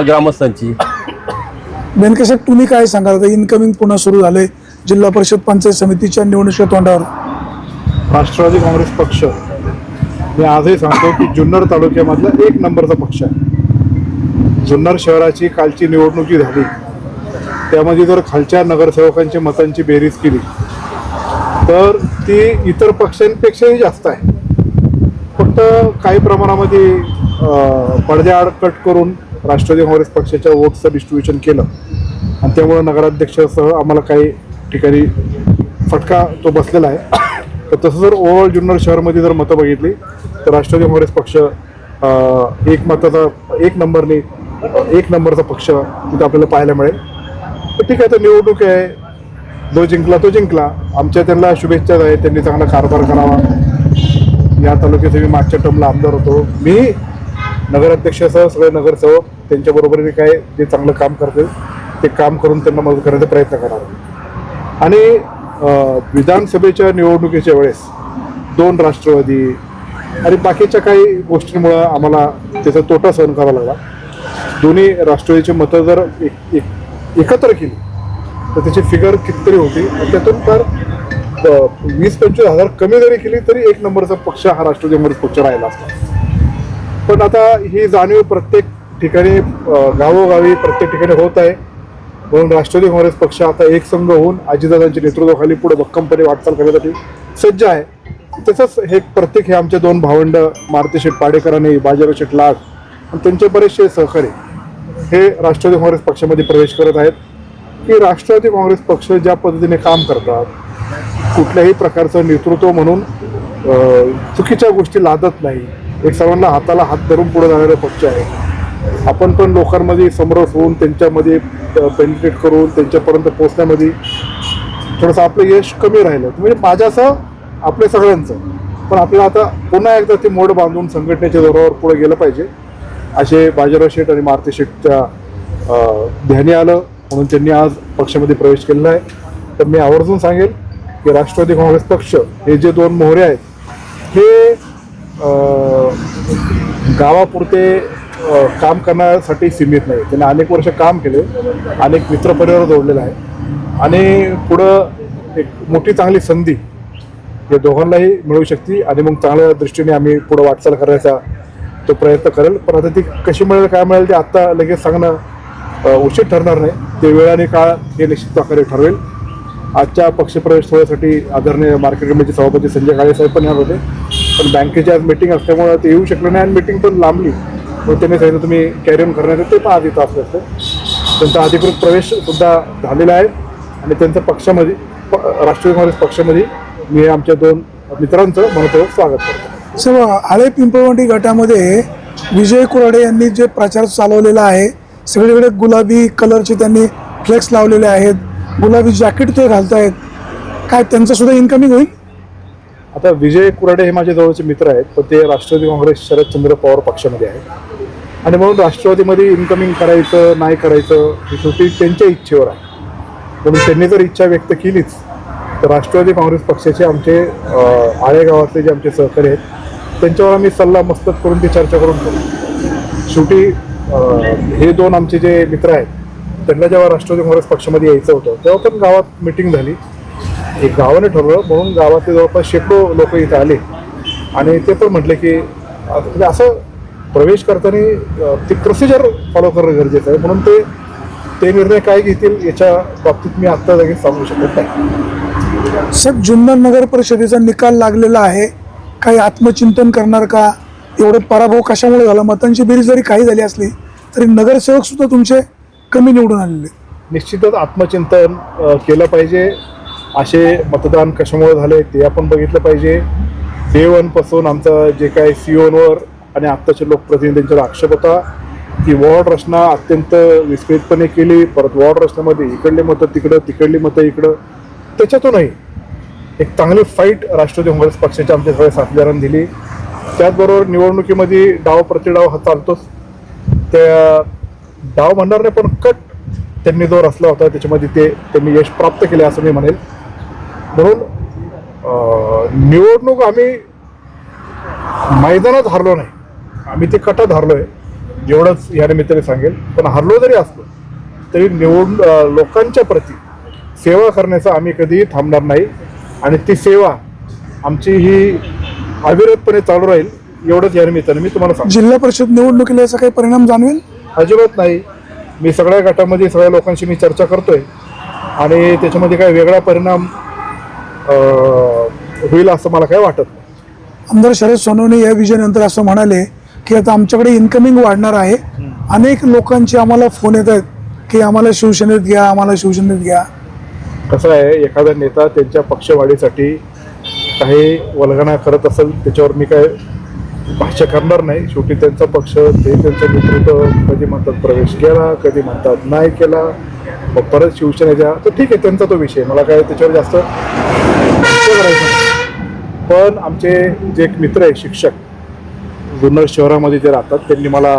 ग्रामस्थांची. बेनके साहेब तुम्ही काय सांगाल? आता इनकमिंग पुन्हा सुरू झाले जिल्हा परिषद पंचायत समितीच्या निवडणुकीच्या तोंडावर. राष्ट्रवादी काँग्रेस पक्ष. मी आजही सांगतो की जुन्नर तालुक्यामधला एक नंबरचा पक्ष आहे. जुन्नर शहराची कालची निवडणुकी झाली. त्यामध्ये जर खालच्या नगरसेवकांची मतांची बेरीज केली तर ती इतर पक्षांपेक्षाही जास्त आहे. फक्त काही प्रमाणामध्ये अं, पडद्याआड कट करून राष्ट्रवादी काँग्रेस पक्षाच्या वोटचं डिस्ट्रीब्युशन केलं. आणि त्यामुळं नगराध्यक्षासह आम्हाला काही ठिकाणी फटका तो बसलेला आहे. तर तसं जर ओव्हरऑल जुन्नर शहरमध्ये जर मतं बघितली तर राष्ट्रवादी काँग्रेस पक्ष एक मताचा एक नंबरने एक नंबरचा पक्ष तिथं आपल्याला पाहायला मिळेल. तर ठीक आहे तर निवडणूक आहे. जो जिंकला तो जिंकला. आमच्या त्यांना शुभेच्छा आहेत. त्यांनी चांगला कारभार करावा. या तालुक्याचे मी मागच्या टर्मला आमदार होतो. मी नगराध्यक्षासह सगळे नगरसेवक त्यांच्या बरोबरीने काय जे चांगलं काम करतील ते काम करून त्यांना मदत करण्याचा प्रयत्न करणार आणि विधानसभेच्या निवडणुकीच्या वेळेस दोन राष्ट्रवादी आणि बाकीच्या काही गोष्टींमुळं आम्हाला त्याचा तोटा सहन करावा लागला. दोन्ही राष्ट्रवादीची मतं जर एक एक एकत्र केली तर त्याची फिगर कितीतरी होती. त्यातून तर वीस पंचवीस हजार कमी जरी केली तरी एक नंबरचा पक्ष हा राष्ट्रवादी काँग्रेस पक्ष राहिला असता. पण आता ही जाणीव प्रत्येक ठिकाणी गावोगावी प्रत्येक ठिकाणी होत आहे. म्हणून राष्ट्रवादी काँग्रेस पक्ष आता एक संघ होऊन अजितदादांच्या नेतृत्वाखाली पुढे भक्कमपणे वाटचाल करण्यासाठी सज्ज आहे. तसंच हे प्रत्येक हे आमचे दोन भावंड मारुती शेठ पाडेकरांनी बाजीराव शेठ लाड आणि त्यांचे बरेचसे सहकारी हे राष्ट्रवादी काँग्रेस पक्षामध्ये प्रवेश करत आहेत. की राष्ट्रवादी काँग्रेस पक्ष ज्या पद्धतीने काम करतात कुठल्याही प्रकारचं नेतृत्व म्हणून चुकीच्या गोष्टी लादत नाही. एक सर्वांना हाताला हात धरून पुढे जाणारा पक्ष आहे. आपण पण लोकांमध्ये समरस होऊन त्यांच्यामध्ये पेनिट्रेट करून त्यांच्यापर्यंत पोहोचण्यामध्ये थोडंसं आपलं यश कमी राहिलं. म्हणजे माझ्यासह आपल्या सगळ्यांचं. पण आपल्याला आता पुन्हा एकदा ते मोड बांधून संघटनेच्या जोरावर पुढे गेलं पाहिजे. असे बाजीराव शेठ आणि मारुती शेठच्या ध्यानी आलं. म्हणून त्यांनी आज पक्षामध्ये प्रवेश केलेला आहे. तर मी आवर्जून सांगेल की राष्ट्रवादी काँग्रेस पक्ष हे जे दोन मोहरे आहेत हे गावापुरते काम करण्यासाठी सीमित नाही. त्यांनी अनेक वर्ष काम केले अनेक मित्रपरिवार जोडलेला आहे. आणि पुढं एक मोठी चांगली संधी या दोघांनाही मिळू शकते आणि मग चांगल्या दृष्टीने आम्ही पुढं वाटचाल करायचा तो प्रयत्न करेल. पण आता ती कशी मिळेल काय मिळेल ते आत्ता लगेच सांगणं उशीर उचित ठरणार नाही. ते वेळाने काळ हे निश्चित प्रकारे ठरवेल. आजच्या पक्षप्रवेश सोहळ्यासाठी आदरणीय मार्केट कमिटीचे सभापती संजय काळे साहेब पण येणार होते पण बँकेची आज मिटिंग असल्यामुळे ते येऊ शकलं नाही आणि मिटिंग पण लांबली. मग त्यांनी सांगितलं तुम्ही कॅरी ऑन करण्याचं ते पण आधी इथं असलं असतं. त्यांचा अधिकृत प्रवेश सुद्धा झालेला आहे. आणि त्यांच्या पक्षामध्ये प- राष्ट्रीय काँग्रेस पक्षामध्ये मी आमच्या दोन मित्रांचं मनपूर्वक स्वागत करतो. सर्व आळे पिंपळवंडी गटामध्ये विजय कुराडे यांनी जे प्रचार चालवलेला आहे सगळीकडे गुलाबी कलरचे त्यांनी फ्लेक्स लावलेले आहेत गुलाबी जॅकेट ते घालत आहेत काय त्यांचं सुद्धा इन्कमिंग होईल? आता विजय कुराडे हे माझे जवळचे मित्र आहेत पण ते राष्ट्रवादी काँग्रेस शरदचंद्र पवार पक्षामध्ये आहेत. आणि म्हणून राष्ट्रवादीमध्ये इन्कमिंग करायचं नाही करायचं ही शेवटी त्यांच्या इच्छेवर आहे. म्हणून त्यांनी जर इच्छा व्यक्त केलीच तर राष्ट्रवादी काँग्रेस पक्षाचे आमचे आळेगावातले जे आमचे सहकारी आहेत त्यांच्यावर आम्ही सल्ला मस्तक करून ती चर्चा करून करू शेवटी हे दोन आमचे जे मित्र आहेत त्यांना जेव्हा राष्ट्रवादी काँग्रेस पक्षामध्ये यायचं होतं तेव्हा पण गावात मिटिंग झाली. एक गावाने ठरवलं म्हणून गावातले जवळपास शेकडो लोक इथं आले. आणि ते पण म्हटले की म्हणजे असं प्रवेश करताना ती प्रोसिजर फॉलो करणं गरजेचं आहे. म्हणून ते ते निर्णय काय घेतील याच्या बाबतीत मी आत्ता लगेच सांगू शकत नाही. साहेब जुन्नर नगर परिषदेचा निकाल लागलेला आहे. काही आत्मचिंतन करणार का? एवढे पराभव कशामुळे झाला? मतांची बेरीज जरी काही झाली असली तरी नगरसेवक सुद्धा तुमचे कमी निवडून आलेले निश्चितच आत्मचिंतन केलं पाहिजे. असे मतदान कशामुळे झाले ते आपण बघितलं पाहिजे. डे वनपासून आमचं जे काही सीओनवर आणि आत्ताचे लोकप्रतिनिधींचा आक्षेप होता की वॉर्ड रचना अत्यंत विस्कळीतपणे केली परत वॉर्ड रचनेमध्ये इकडले मतं तिकडं तिकडली मतं इकडं. त्याच्यातूनही एक चांगली फाईट राष्ट्रवादी काँग्रेस पक्षाच्या आमच्या सगळ्या साथीदारांनी दिली. त्याचबरोबर निवडणुकीमध्ये डाव प्रतिडाव हा चालतोच. त्या डाव म्हणणार नाही पण कट त्यांनी जो रचला होता त्याच्यामध्ये ते त्यांनी यश प्राप्त केले असं मी म्हणेल. म्हणून निवडणूक आम्ही मैदानात हारलो नाही. आम्ही ते कटात हारलो आहे एवढंच या निमित्ताने सांगेल. पण हरलो जरी असलो तरी निवड अं, लोकांच्या प्रती सेवा करण्याचं आम्ही कधीही थांबणार नाही. आणि ती सेवा आमची ही अविरतपणे चालू राहील एवढंच या निमित्ताने मी तुम्हाला सांगतो. जिल्हा परिषद निवडणुकीला याचा काही परिणाम जाणवेल? अजिबात नाही. मी सगळ्या गटामध्ये सगळ्या लोकांशी मी चर्चा करतोय. आणि त्याच्यामध्ये काही वेगळा परिणाम होईल असं मला काही वाटत नाही. आमदार शरद सोनवणे या विजयानंतर असं म्हणाले की आता आमच्याकडे इन्कमिंग वाढणार आहे. अनेक लोकांचे आम्हाला फोन येत आहेत की आम्हाला शिवसेनेत घ्या आम्हाला शिवसेनेत घ्या. कसं आहे एखादा नेता त्यांच्या पक्षवाढीसाठी काही वल्गना करत असेल त्याच्यावर मी काय भाष्य करणार नाही शेवटी त्यांचा पक्ष ते त्यांचं नेतृत्व कधी म्हणतात प्रवेश केला कधी म्हणतात नाही केला मग परत शिवसेनेच्या तर ठीक आहे त्यांचा तो विषय. मला काय त्याच्यावर जास्त करायचं पण आमचे जे एक मित्र आहे शिक्षक जुन्नर शहरामध्ये जे राहतात त्यांनी मला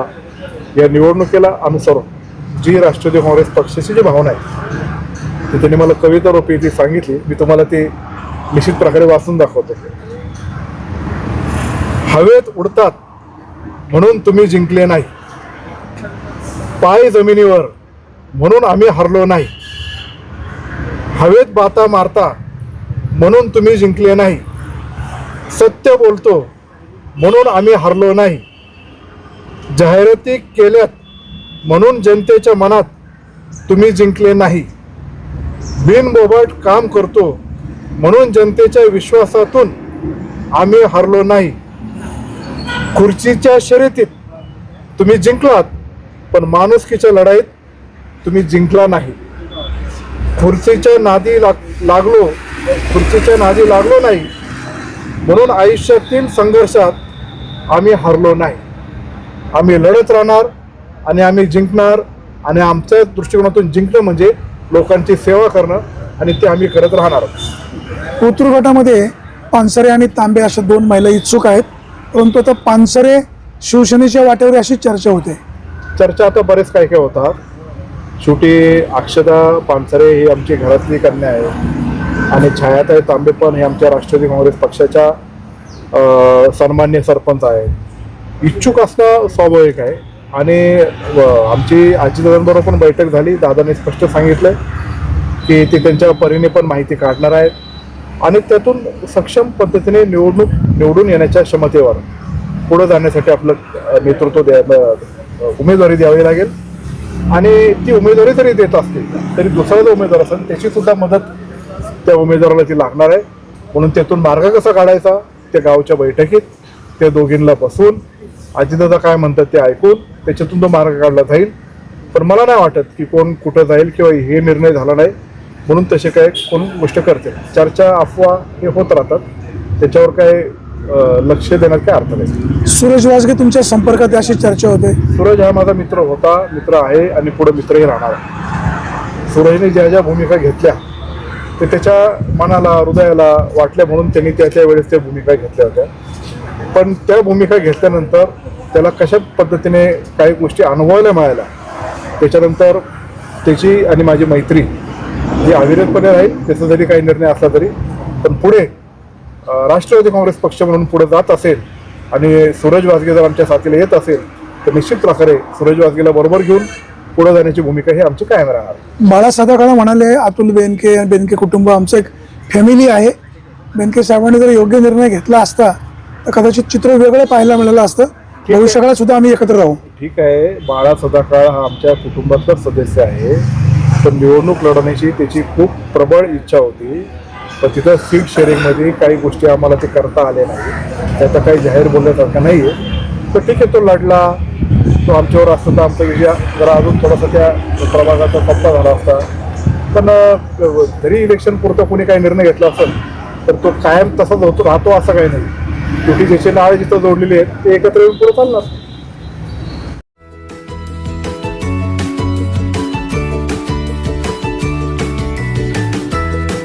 या निवडणुकीला अनुसरून जी राष्ट्रवादी काँग्रेस पक्षाची जी भावना आहे ती त्यांनी मला कविता रूपी ती सांगितली. मी तुम्हाला ती निश्चित प्रकारे वाचून दाखवतो. हवेत उडतात म्हणून तुम्ही जिंकले नाही. पाय जमिनीवर म्हणून आम्ही हरलो नाही. हवेत बाता मारता म्हणून तुम्ही जिंकले नाही. सत्य बोलतो म्हणून आम्ही हरलो नाही. जाहिराती केल्यात म्हणून जनतेच्या मनात तुम्ही जिंकले नाही. बिनबोबट काम करतो म्हणून जनतेच्या विश्वासातून आम्ही हरलो नाही. खुर्चीच्या शर्यतीत तुम्ही जिंकलात पण माणुसकीच्या लढाईत तुम्ही जिंकला नाही. खुर्चीच्या नादी लाग लागलो खुर्चीच्या नादी लागलो नाही. म्हणून आयुष्यातील संघर्षात आम्ही हरलो नाही. आम्ही लढत राहणार आणि आम्ही जिंकणार आणि आमच्या दृष्टिकोनातून जिंकणं म्हणजे लोकांची सेवा करणं आणि ते आम्ही करत राहणार. कोथरूड गटामध्ये पानसरे आणि तांबे अशा दोन महिला इच्छुक आहेत. परंतु आता पानसरे शिवसेनेच्या वाटेवर अशी चर्चा होते. चर्चा आता बरेच काय काय होतात शेवटी अक्षता पानसरे ही आमची घरातली कन्या आहे. आणि छायाताई तांबे पण हे आमच्या राष्ट्रवादी काँग्रेस पक्षाच्या सन्मान्य सरपंच आहेत. इच्छुक असणं स्वाभाविक आहे. आणि व- आमची आजीदादांबरोबर पण बैठक झाली. दादाने स्पष्ट सांगितलं की ते त्यांच्या परीने पण माहिती काढणार आहेत. आणि त्यातून सक्षम पद्धतीने निवडणूक निवडून येण्याच्या क्षमतेवर पुढे जाण्यासाठी आपलं नेतृत्व द्या उमेदवारी द्यावी लागेल. आणि ती उमेदवारी जरी देत असतील तरी दुसरा जो उमेदवार असेल त्याची सुद्धा मदत त्या उमेदवाराला ती लागणार आहे. म्हणून त्यातून मार्ग कसा काढायचा त्या गावच्या बैठकीत त्या दोघींना बसून आजीदादा काय म्हणतात ते ऐकून त्याच्यातून तो मार्ग काढला जाईल. पण मला नाही वाटत की कोण कुठं जाईल किंवा हे निर्णय झाला नाही. म्हणून तसे काय कोण गोष्ट करते चर्चा अफवा हे होत राहतात. त्याच्यावर काय लक्ष देण्यात काय अर्थ नाही. सूरज वाजगे तुमच्या संपर्कात अशी चर्चा होते. सूरज हा माझा मित्र होता मित्र आहे आणि पुढे मित्रही राहणार आहे. सूरजने ज्या ज्या भूमिका घेतल्या ते त्याच्या मनाला हृदयाला वाटल्या म्हणून त्यांनी त्या त्या वेळेस त्या भूमिका घेतल्या होत्या. पण त्या भूमिका घेतल्यानंतर त्याला कशा पद्धतीने काही गोष्टी अनुभवायला मिळाल्या त्याच्यानंतर त्याची आणि माझी मैत्री ही अविरतपणे राहील त्याचा जरी काही निर्णय असला तरी. पण पुढे राष्ट्रवादी काँग्रेस पक्ष म्हणून पुढे जात असेल आणि सूरज वाजगे जर आमच्या साथीला येत असेल तर निश्चित प्रकारे सूरज वाजगेला बरोबर घेऊन पुढे जाण्याची भूमिका ही आमची कायम राहणार. बाळा सदाकाळ म्हणाले अतुल बेनके बेनके कुटुंब आमचं एक फॅमिली आहे. बेनके साहेबांनी जर योग्य निर्णय घेतला असता तर कदाचित चित्र वेगळं पाहायला मिळालं असतं. भविष्यकाळात सुद्धा आम्ही एकत्र राहू. ठीक आहे. बाळा सदाकाळ हा आमच्या कुटुंबातलाच सदस्य आहे. पण निवडणूक लढवण्याची त्याची खूप प्रबळ इच्छा होती. पण तिथं सीट शेअरिंगमध्ये काही गोष्टी आम्हाला ते करता आल्या नाही. त्याचा काही जाहीर बोलण्यासारखं नाही आहे तर ठीक आहे तो लढला. तो आमच्यावर असता तर आमचा विजय जरा अजून थोडासा त्या प्रभागाचा सप्ता झाला असता. पण जरी इलेक्शन पुरतं कोणी काही निर्णय घेतला असेल तर तो कायम तसाच होतो राहतो असं काही नाही. शेवटी ज्याचे नाळे जिथं जोडलेली आहेत ते एकत्र येऊन पुढे चालणार.